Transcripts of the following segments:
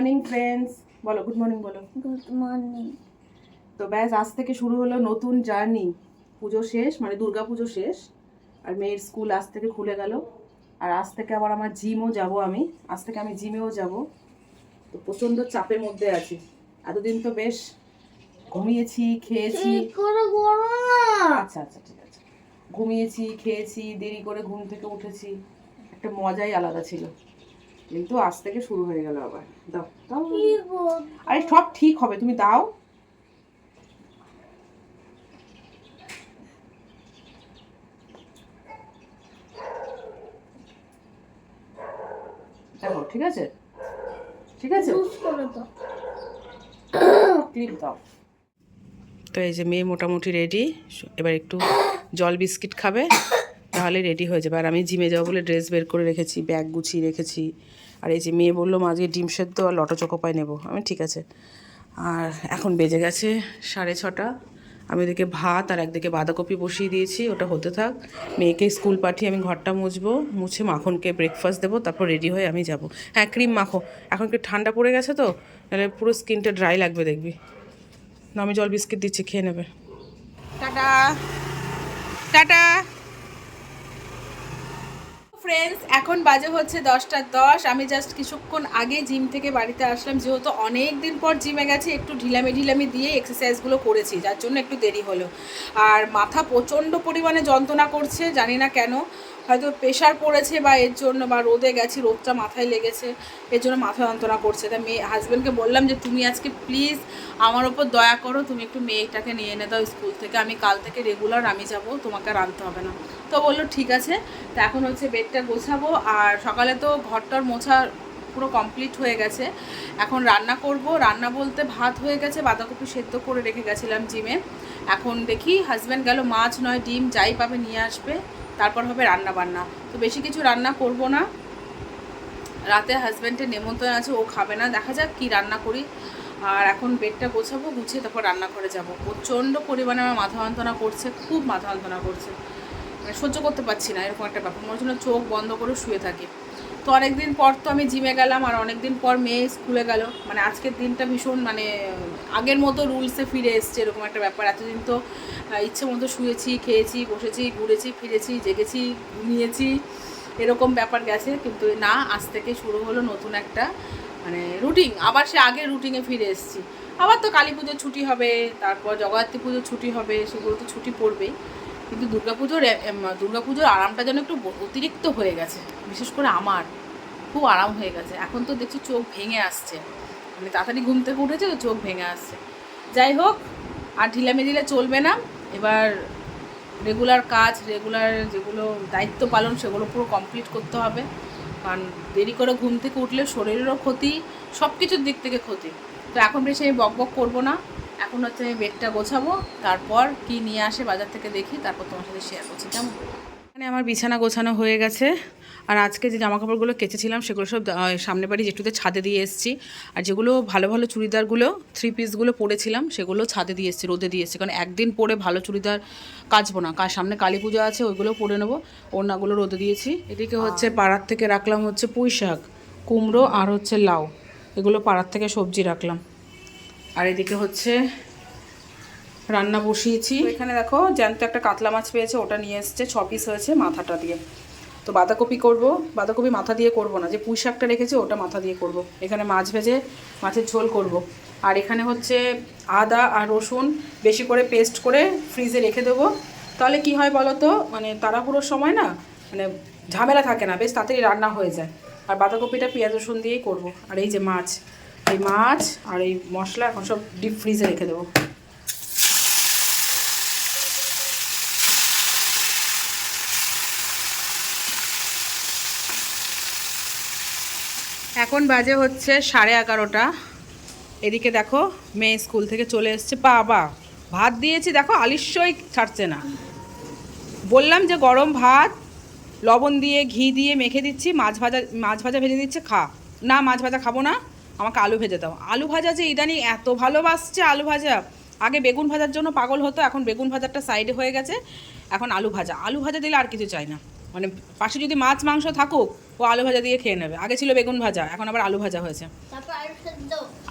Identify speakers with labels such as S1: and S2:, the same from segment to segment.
S1: Morning friends বলো good morning বলো।
S2: Good morning
S1: তো ব্যাস আজ থেকে শুরু হলো নতুন জার্নি পুজো শেষ মানে দুর্গা পুজো শেষ আর মেয়ের স্কুল আজ থেকে খুলে গেল। আর আজ থেকে আবার আমার জিমও যাব আমি। আজ থেকে আমি জিমেও যাব। তো প্রচণ্ড চাপের মধ্যে আছি। এতদিন তো বেশ ঘুমিয়েছি খেয়েছি। আচ্ছা আচ্ছা ঠিক আছে। ঘুমিয়েছি খেয়েছি দেরি করে ঘুম থেকে উঠেছি। একটা মজাই আলাদা ছিল। কিন্তু আজ থেকে শুরু হয়ে গেল আবার। দাও দাও। আরে সব ঠিক হবে তুমি দাও। দেখো ঠিক আছে? ঠিক আছে?
S2: দাও।
S1: ক্লিপ দাও। তো এই যে মেয়ে মোটামুটি রেডি এবার একটু জল বিস্কিট খাবে তাহলে রেডি হয়ে যাবে। আর আমি জিমে যাব বলে ড্রেস বের করে রেখেছি ব্যাগ গুছিয়ে রেখেছি। আর এই যে মেয়ে বলল, মা, আজকে ডিম সেদ্ধ আর লটো চকোপাই নেব। আমি, ঠিক আছে। আর এখন বেজে গেছে সাড়ে ছটা। আমি ওদিকে ভাত আর একদিকে বাঁধাকপি বসিয়ে দিয়েছি, ওটা হতে থাক। মেয়েকে স্কুল পাঠিয়ে আমি ঘরটা মুছবো, মুছে মাখনকে ব্রেকফাস্ট দেবো, তারপর রেডি হয়ে আমি যাব। হ্যাঁ ক্রিম মাখো। এখন কি ঠান্ডা পড়ে গেছে তো? নাহলে পুরো স্কিনটা ড্রাই লাগবে, দেখবি। না, আমি জল বিস্কিট দিচ্ছি, খেয়ে নেবে। টাটা। টাটা। ফ্রেন্ডস এখন বাজে হচ্ছে দশটা দশ। আমি জাস্ট কিছুক্ষণ আগে জিম থেকে বাড়িতে আসলাম। যেহেতু অনেক দিন পর জিমে গেছি, একটু ঢিলামি ঢিলামি দিয়ে এক্সারসাইজগুলো করেছি, যার জন্য একটু দেরি হলো। আর মাথা প্রচণ্ড পরিমাণে যন্ত্রণা করছে, জানি না কেন। হয়তো প্রেশার পড়েছে বা এর জন্য বা রোদে গেছি, রোদটা মাথায় লেগেছে, এর জন্য মাথা যন্ত্রণা করছে। তাই মেয়ে হাজব্যান্ডকে বললাম যে, তুমি আজকে প্লিজ আমার ওপর দয়া করো, তুমি একটু মেয়েটাকে নিয়ে এনে দাও স্কুল থেকে। আমি কাল থেকে রেগুলার আমি যাব, তোমাকে আর আনতে হবে না। তো বলল, ঠিক আছে। তো এখন হচ্ছে বেডটা গোছাবো আর সকালে তো ঘরটার মোছা পুরো কমপ্লিট হয়ে গেছে। এখন রান্না করব। রান্না বলতে ভাত হয়ে গেছে, বাঁধাকপি সেদ্ধ করে রেখে গেছিলাম জিমে। এখন দেখি হাজব্যান্ড গেল, মাছ নয়, ডিম যাই পাবে নিয়ে আসবে, তারপর হবে রান্না বান্না। তো বেশি কিছু রান্না করব না। রাতে হাজব্যান্ডের নেমন্তন্ন আছে, ও খাবে না। দেখা যাক কি রান্না করি। আর এখন বেডটা গোছাবো, গুছিয়ে তারপর রান্না করে যাব। প্রচণ্ড পরিমাণে আমার মাথা যন্ত্রণা করছে, খুব মাথা যন্ত্রণা করছে। সহ্য করতে পারছি না, এরকম একটা ব্যাপার। মনে চোখ বন্ধ করে শুয়ে থাকি। তো অনেকদিন পর তো আমি জিমে গেলাম, আর অনেকদিন পর মেয়ে স্কুলে গেল। মানে আজকের দিনটা ভীষণ মানে আগের মতো রুলসে ফিরে এসছে, এরকম একটা ব্যাপার। এতদিন তো ইচ্ছে মতো শুয়েছি, খেয়েছি, বসেছি, ঘুরেছি, ফিরেছি, জেগেছি, ঘুমিয়েছি, এরকম ব্যাপার গেছে। কিন্তু না, আজ থেকে শুরু হলো নতুন একটা মানে রুটিন আবার সে আগের রুটিনে ফিরে এসেছি। আবার তো কালী পুজোর ছুটি হবে, তারপর জগদ্ধাত্রী পুজোর ছুটি হবে, সেগুলো তো ছুটি পড়বেই। কিন্তু দুর্গাপুজোর দুর্গাপুজোর আরামটা যেন একটু অতিরিক্ত হয়ে গেছে। বিশেষ করে আমার। খুব আরাম হয়ে গেছে। এখন তো দেখছি চোখ ভেঙে আসছে। মানে তাড়াতাড়ি ঘুম থেকে উঠেছে তো চোখ ভেঙে আসছে। যাই হোক, আর ঢিলামে দিলে চলবে না। এবার রেগুলার কাজ রেগুলার যেগুলো দায়িত্ব পালন, সেগুলো পুরো কমপ্লিট করতে হবে। কারণ দেরি করে ঘুম থেকে উঠলে শরীরেরও ক্ষতি সব কিছুর দিক থেকে ক্ষতি। তো এখন বেশি আমি বক বক করব না। এখন হচ্ছে আমি বেডটা গোছাবো তারপর কি নিয়ে আসে বাজার থেকে দেখি তারপর তোমার সাথে শেয়ার করছি কেমন? এখানে আমার বিছানা গোছানো হয়ে গেছে আর আজকে যে জামা কাপড়গুলো কেচেছিলাম সেগুলো সব সামনে বাড়ি জেঠুতে ছাদে দিয়ে এসেছি আর যেগুলো ভালো ভালো চুড়িদারগুলো থ্রি পিসগুলো পরেছিলাম সেগুলো ছাদে দিয়ে এসেছি রোদে দিয়ে এসেছি কারণ একদিন পরে ভালো চুড়িদার কাচবো না কার সামনে কালী পুজো আছে ওইগুলো পরে নেব ওড়নাগুলো রোদে দিয়েছি এদিকে হচ্ছে পাড়ার থেকে রাখলাম হচ্ছে পুঁই শাক কুমড়ো আর হচ্ছে লাউ এগুলো পাড়ার থেকে সবজি রাখলাম। আর এদিকে হচ্ছে রান্না বসিয়েছি। এখানে দেখো, জ্যান্ত একটা কাতলা মাছ পেয়েছে, ওটা নিয়ে এসছে, ছ পিস হয়েছে মাথাটা দিয়ে। তো বাঁধাকপি করব, বাঁধাকপি মাথা দিয়ে করব না, যে পুঁই শাকটা রেখেছে ওটা মাথা দিয়ে করব। এখানে মাছ ভেজে মাছের ঝোল করব। আর এখানে হচ্ছে আদা আর রসুন বেশি করে পেস্ট করে ফ্রিজে রেখে দেবো। তাহলে কি হয় বলো তো মানে তাড়াহুড়োর সময় না মানে ঝামেলা থাকে না, বেশ তাড়াতাড়ি রান্না হয়ে যায়। আর বাঁধাকপিটা পেঁয়াজ রসুন দিয়েই করব। আর এই যে মাছ এই মাছ আর এই মশলা এখন সব ডিপ ফ্রিজে রেখে দেবো। এখন বাজে হচ্ছে সাড়ে এগারোটা। এদিকে দেখো মেয়ে স্কুল থেকে চলে এসছে। বাবা, ভাত দিয়েছি, দেখো আলিস্যই ছাড়ছে না। বললাম যে গরম ভাত, লবণ দিয়ে, ঘি দিয়ে মেখে দিচ্ছি, মাছ ভাজা মাছ ভাজা ভেজে দিচ্ছে, খা। না, মাছ ভাজা খাব না। আমাকে আলু ভেজে দাও। আলু ভাজা যে ইদানিং এত ভালোবাসছে আলু ভাজা। আগে বেগুন ভাজার জন্য পাগল হতো এখন বেগুন ভাজারটা সাইডে হয়ে গেছে এখন আলু ভাজা। আলু ভাজা দিলে আর কিছু চাই না। মানে পাশে যদি মাছ মাংস থাকুক ও আলু ভাজা দিয়ে খেয়ে নেবে। আগে ছিল বেগুন ভাজা এখন আবার আলু ভাজা হয়েছে।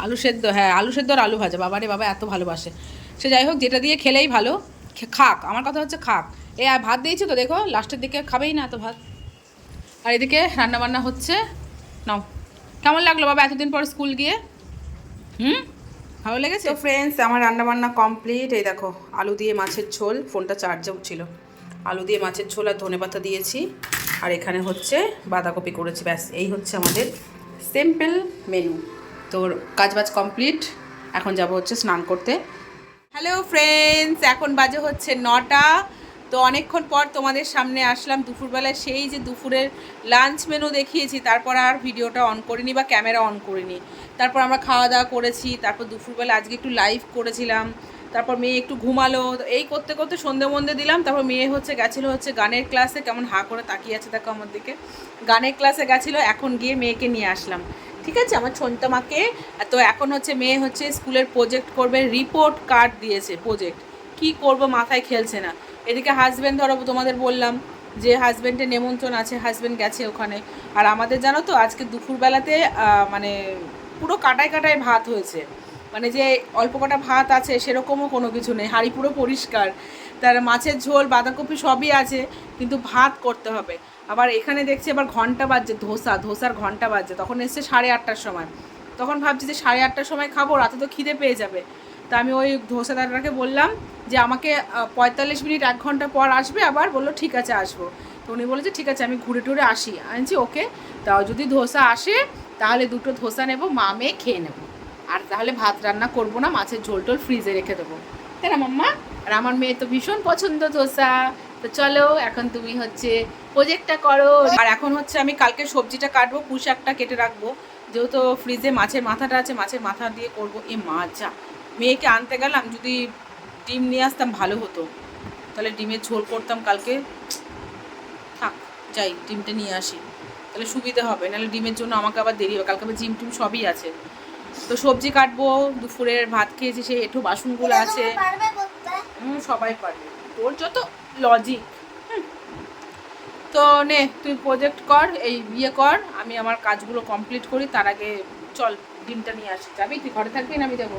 S2: আলু সেদ্ধ।
S1: হ্যাঁ আলু সেদ্ধ আর আলু ভাজা। বাবারে বাবা এত ভালোবাসে। সে যাই হোক যেটা দিয়ে খেলেই ভালো খাক। আমার কথা হচ্ছে খাক। এ আর ভাত দিয়েছি তো দেখো লাস্টের দিকে খাবেই না এত ভাত। আর এদিকে রান্না বান্না হচ্ছে নাও। কেমন লাগল বাবা এতদিন পর স্কুল গিয়ে? হুম? ভালো লেগেছে? ফ্রেন্ডস আমার রান্না বান্না কমপ্লিট এই দেখো, আলু দিয়ে মাছের ঝোল, ফোনটা চার্জেও ছিল। আলু দিয়ে মাছের ঝোল আর ধনে পাতা দিয়েছি। আর এখানে হচ্ছে বাঁধাকপি করেছি, ব্যাস। এই হচ্ছে আমাদের সিম্পল মেনু তো কাজবাজ কমপ্লিট এখন যাব হচ্ছে স্নান করতে। হ্যালো ফ্রেন্ডস এখন বাজে হচ্ছে নটা। তো অনেকক্ষণ পর তোমাদের সামনে আসলাম। দুপুরবেলায় সেই যে দুপুরের লাঞ্চ মেনু দেখিয়েছি, তারপর আর ভিডিওটা অন করিনি বা ক্যামেরা অন করিনি। তারপর আমরা খাওয়া দাওয়া করেছি, তারপর দুপুরবেলা আজকে একটু লাইভ করেছিলাম, তারপর মেয়ে একটু ঘুমালো। এই করতে করতে সন্ধে মন্দে দিলাম, তারপর মেয়ে হচ্ছে গেছিল হচ্ছে গানের ক্লাসে কেমন হা করে তাকিয়ে আছে দেখো আমার দিকে। গানের ক্লাসে গেছিল, এখন গিয়ে মেয়েকে নিয়ে আসলাম। ঠিক আছে? আমার ছোনতা মাকে তো এখন হচ্ছে মেয়ে হচ্ছে স্কুলের প্রজেক্ট করবে রিপোর্ট কার্ড দিয়েছে প্রজেক্ট কি করব, মাথায় খেলছে না। এদিকে হাজব্যান্ড ধরো তোমাদের বললাম যে হাজব্যান্ডের নেমন্ত্রণ আছে হাজব্যান্ড গেছে ওখানে। আর আমাদের জানো তো, আজকে দুপুরবেলাতে মানে পুরো কাটায় কাটায় ভাত হয়েছে। মানে যে অল্প কটা ভাত আছে, সেরকমও কোনো কিছু নেই। হাঁড়ি পুরো পরিষ্কার। তার মাছের ঝোল, বাঁধাকপি সবই আছে, কিন্তু ভাত করতে হবে। আবার এখানে দেখছি আবার ঘণ্টা বাজছে, ধোসা, ধোসার ঘণ্টা বাজছে। তখন এসছে সাড়ে আটটার সময়। তখন ভাবছি যে সাড়ে আটটার সময় খাব, রাতে তো খিদে পেয়ে যাবে। তা আমি ওই ধোসাদারটাকে বললাম যে আমাকে পঁয়তাল্লিশ মিনিট এক ঘণ্টা পর আসবে, আবার বলল ঠিক আছে আসব। তো উনি বলেছে, ঠিক আছে, আমি ঘুরে টুরে আসি। আনছি ওকে তাও যদি ধোসা আসে, তাহলে দুটো ধোসা নেব, মা মেয়ে খেয়ে নেব। আর তাহলে ভাত রান্না করব না, মাছের ঝোল টোল ফ্রিজে রেখে দেবো। তাই না, মাম্মা? আর আমার মেয়ে তো ভীষণ পছন্দ ধোসা। তো চলো, এখন তুমি হচ্ছে প্রজেক্টটা করো। আর এখন হচ্ছে আমি কালকে সবজিটা কাটবো, পুঁই শাকটা কেটে রাখব। যেহেতু ফ্রিজে মাছের মাথাটা আছে, মাছের মাথা দিয়ে করব। এ মাছ যা। মেয়েকে আনতে গেলাম যদি ডিম নিয়ে আসতাম ভালো হতো। তাহলে ডিমের ঝোল করতাম কালকে। থাক যাই ডিমটা নিয়ে আসি। তাহলে সুবিধা হবে নাহলে ডিমের জন্য আমাকে আবার দেরি হবে। কালকে আবার জিম টিম সবই আছে। তো সবজি কাটবো দুপুরের ভাত খেয়েছি সেই একটু বাসনগুলো আছে। হুম সবাই পারবে। তোর যত লজিক তো নে তুই প্রজেক্ট কর এই বিয়ে কর আমি আমার কাজগুলো কমপ্লিট করি তার আগে চল ডিমটা নিয়ে আসি। যাবি? তুই ঘরে থাকবি না আমি যাব?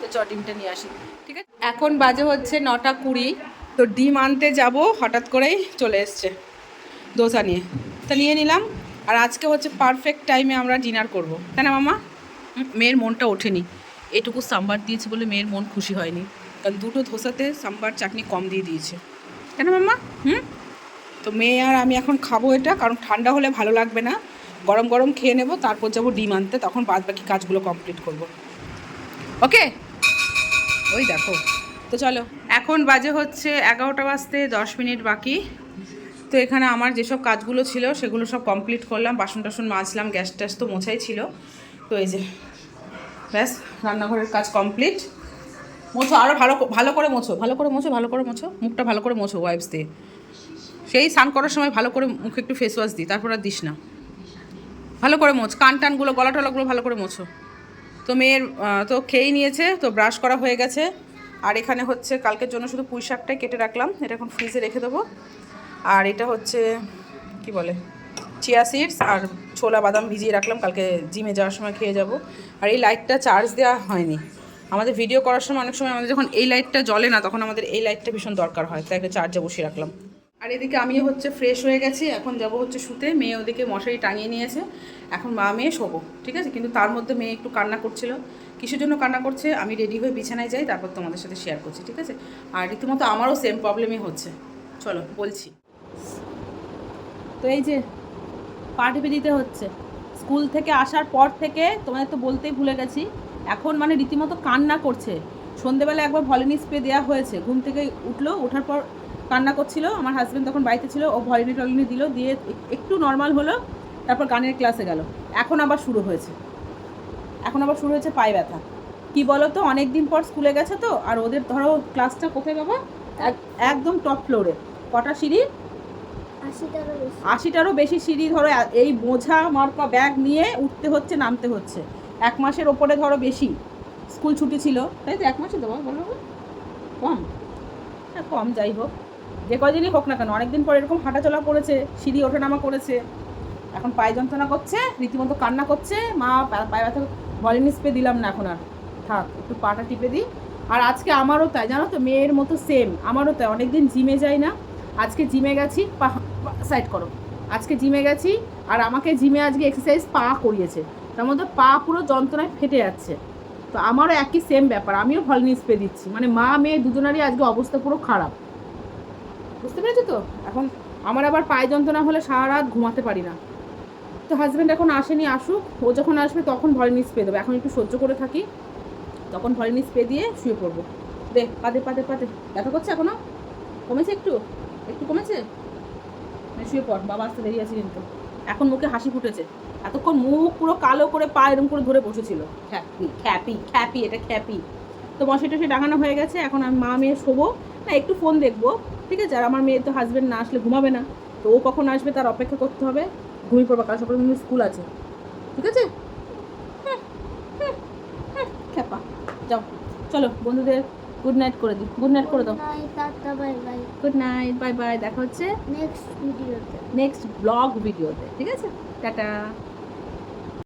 S1: তো চ, ডিমটা নিয়ে আসি। ঠিক আছে? এখন বাজে হচ্ছে নটা কুড়ি। তো ডিম আনতে যাব, হঠাৎ করেই চলে এসছে দোসা নিয়ে। তা নিয়ে নিলাম, আর আজকে হচ্ছে পারফেক্ট টাইমে আমরা ডিনার করব। তাই না মামা? মেয়ের মনটা ওঠেনি। এটুকু সাম্বার দিয়েছে বলে মেয়ের মন খুশি হয়নি। কারণ দুটো ধোসাতে সাম্বার চাটনি কম দিয়ে দিয়েছে। কেন মাম্মা হুম? তো মেয়ে আর আমি এখন খাব এটা, কারণ ঠান্ডা হলে ভালো লাগবে না। গরম গরম খেয়ে নেব, তারপর যাব ডিম আনতে, তখন বাদ বাকি কাজগুলো কমপ্লিট করব। ওকে? ওই দেখো। তো চলো, এখন বাজে হচ্ছে এগারোটা বাজতে দশ মিনিট বাকি। তো এখানে আমার যেসব কাজগুলো ছিল, সেগুলো সব কমপ্লিট করলাম, বাসন টাসন মাজলাম, গ্যাস ট্যাস তো মোছাই ছিল। তো এই যে, ব্যাস, রান্নাঘরের কাজ কমপ্লিট মোছো আরও ভালো ভালো করে মোছো, ভালো করে মোছো, ভালো করে মোছো, মুখটা ভালো করে মোছো ওয়াইপস দিয়ে। সেই স্নান করার সময় ভালো করে মুখে একটু ফেস ওয়াশ দিই, তারপর আর দিস না। ভালো করে মোছ কান টানগুলো গলা টলাগুলো ভালো করে মোছো। তো মেয়ের তো খেয়েই নিয়েছে, তো ব্রাশ করা হয়ে গেছে। আর এখানে হচ্ছে কালকের জন্য শুধু পুঁই শাকটাই কেটে রাখলাম, এটা এখন ফ্রিজে রেখে দেবো। আর এটা হচ্ছে, কি বলে চিয়া সিডস আর ছোলা বাদাম ভিজিয়ে রাখলাম, কালকে জিমে যাওয়ার সময় খেয়ে যাব। আর এই লাইটটা চার্জ দেওয়া হয়নি। আমাদের ভিডিও করার সময় অনেক সময় আমাদের যখন এই লাইটটা জ্বলে না, তখন আমাদের এই লাইটটা ভীষণ দরকার হয়, তাই একটা চার্জে বসিয়ে রাখলাম। আর এদিকে আমি হচ্ছে ফ্রেশ হয়ে গেছি, এখন যাব হচ্ছে শুতে। মেয়ে ওদিকে মশারি টাঙিয়ে নিয়েছে। এখন মা, মেয়ে শোবো, ঠিক আছে? কিন্তু তার মধ্যে মেয়ে একটু কান্না করছিল। কিসের জন্য কান্না করছে? আমি রেডি হয়ে বিছানায় যাই, তারপর তোমাদের সাথে শেয়ার করছি, ঠিক আছে? আর রীতিমতো আমারও সেম প্রবলেমই হচ্ছে। চলো, বলছি। তো এই যে পা টিপে দিতে হচ্ছে, স্কুল থেকে আসার পর থেকে তোমাদের তো বলতেই ভুলে গেছি, এখন মানে রীতিমতো কান্না করছে। সন্ধেবেলা একবার ভলিনি স্প্রে দেওয়া হয়েছে, ঘুম থেকে উঠল, ওঠার পর কান্না করছিল আমার হাজব্যান্ড তখন বাড়িতে ছিল ও ভলিনি টলিনি দিল দিয়ে একটু নর্মাল হলো তারপর গানের ক্লাসে গেল। এখন আবার শুরু হয়েছে। এখন আবার শুরু হয়েছে পায়ে ব্যথা। কী বলো তো অনেক দিন পর স্কুলে গেছে তো আর ওদের ধরো ক্লাসটা কোথায় বাবা? এক- একদম টপ ফ্লোরে কটা সিঁড়ি?
S2: আশি
S1: আশিটারও বেশি সিঁড়ি ধরো এই বোঝা মার্কা ব্যাগ নিয়ে উঠতে হচ্ছে নামতে হচ্ছে। এক মাসের ওপরে ধরো বেশি। স্কুল ছুটি ছিল। তাই তো এক মাসে দেবো বলো কম। হ্যাঁ কম যাই হোক। যে কদিনই হোক না কেন, অনেকদিন পর এরকম হাঁটাচলা করেছে, সিঁড়ি ওঠানামা করেছে। এখন পায়ে যন্ত্রণা করছে, রীতিমতো কান্না করছে, মা পায়ে ব্যথা ভলিনি স্প্রে দিলাম না এখন আর। থাক, একটু পাটা টিপে দিই। আর আজকে আমারও তাই, জানো তো, মেয়ের মতো সেম আমারও তাই, অনেকদিন জিমে যাই না। আজকে জিমে গেছি পা সাইড করো। আজকে জিমে গেছি, আর আমাকে জিমে আজকে এক্সারসাইজ পা করিয়েছে। তার মধ্যে পা পুরো যন্ত্রণায় ফেটে যাচ্ছে। তো আমারও একই সেম ব্যাপার, আমিও ভলিনি স্প্রে দিচ্ছি। মানে মা, মেয়ে দুজনারই আজকে অবস্থা পুরো খারাপ। বুঝতে পেরেছ তো? এখন আমার আবার পায়ে যন্ত্রণা হলে সারা রাত ঘুমাতে পারি না। তো হাজব্যান্ড এখন আসেনি, আসুক। ও যখন আসবে তখন ভলিনি পেয়ে দেবো। এখন একটু সহ্য করে থাকি। তখন ভলিনি পেয়ে দিয়ে শুয়ে পড়ব। দে পাতে পাতে পাতে ব্যথা করছে এখনও? কমেছে একটু? একটু কমেছে? শুয়ে পড়, বাবা আসতে দেরি আছে কিন্তু। এখন মুখে হাসি ফুটেছে। এতক্ষণ মুখ পুরো কালো করে পা এরম করে ধরে বসেছিল। খ্যাপি খ্যাপি খ্যাপি, এটা খ্যাপি। তো মশাই টসে ডাঙানো হয়ে গেছে। এখন আমি মা মেয়ে শোবো। না একটু ফোন দেখব ঠিক আছে? আর আমার মেয়ে তো হাজব্যান্ড না আসলে ঘুমাবে না তো ও কখন আসবে তার অপেক্ষা করতে হবে। ঘুমিয়ে পড়বা কাল সকালে কিন্তু স্কুল আছে ঠিক আছে? খ্যাপা যাও। চলো বন্ধুদের গুড নাইট করে দিই। গুড নাইট করে দাও। গুড নাইট বাই বাই দেখা হচ্ছে
S2: নেক্সট ভিডিওতে
S1: নেক্সট ব্লগ ভিডিওতে ঠিক আছে? টাটা।